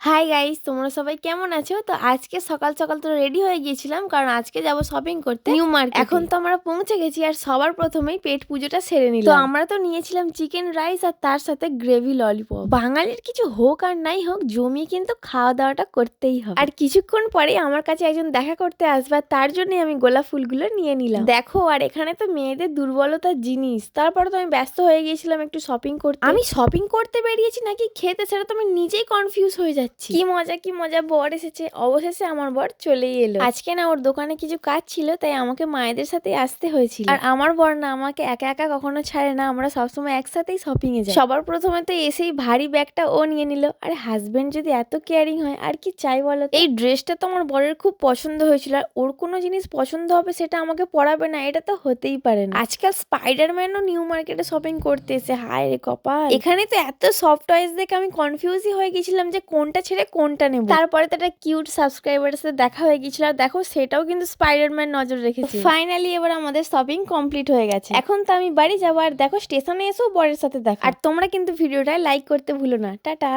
Hi guys তোমরা সবাই কেমন আছো? তো আজকে সকাল সকাল তো রেডি হয়ে গিয়েছিলাম কারণ আজকে যাব শপিং করতে। নিউ মার্কেট এখন তো আমরা পৌঁছে গেছি আর সবার প্রথমেই পেট পুজোটা সেরে নিলাম। তো আমরা তো নিয়েছিলাম চিকেন রাইস আর তার সাথে গ্রেভি ললিপপ বাঙালির কিছু হোক আর নাই হোক জমিয়ে কিন্তু খাওয়া দাওয়াটা করতেই হবে। আর কিছুক্ষণ পরে আমার কাছে একজন দেখা করতে আসবে আর তার জন্য আমি গোলাপ ফুলগুলো নিয়ে নিলাম। দেখো আর এখানে তো মেয়েদের দুর্বলতার জিনিস তারপরে তো আমি ব্যস্ত হয়ে গিয়েছিলাম একটু শপিং করতে। আমি শপিং করতে বেরিয়েছি নাকি খেতে সেটা তো আমি নিজেই কনফিউজ হয়ে যাচ্ছি। কি মজা কি মজা বর এসেছে। অবশেষে আমার বর চলেই এলো। আজকে না ওর দোকানে কিছু কাজ ছিল তাই আমাকে মায়েদের সাথে আসতে হয়েছিল। আর আমার বর না আমাকে একা একা কখনো ছাড়ে না। আমরা সবসময় একসাথেই শপিং এ যাই। সবার প্রথমে তো এসেই ভারী ব্যাগটা ও নিয়ে নিল। আর হাজবেন্ড যদি এত কেয়ারিং হয় আর কি চাই বলো এই ড্রেসটা তো আমার বরের খুব পছন্দ হয়েছিল। আর ওর কোনো জিনিস পছন্দ হবে সেটা আমাকে পড়াবে না এটা তো হতেই পারে না। আজকাল স্পাইডারম্যানও নিউ মার্কেটে শপিং করতে এসে হায় রে কপাল। এখানে তো এত সফট টয়েস দেখে আমি কনফিউজই হয়ে গেছিলাম যে কোনটা ছেড়ে কোনটা নেব? তারপরে তো একটা কিউট সাবস্ক্রাইবারের সাথে দেখা হয়ে গিয়েছিল। আর দেখো সেটাও কিন্তু স্পাইডারম্যান নজর রেখেছে। ফাইনালি এবার আমাদের শপিং কমপ্লিট হয়ে গেছে। এখন তো আমি বাড়ি যাব। আর দেখো স্টেশনে এসেও বরের সাথে দেখো। আর তোমরা কিন্তু ভিডিওটা লাইক করতে ভুলো না। টাটা!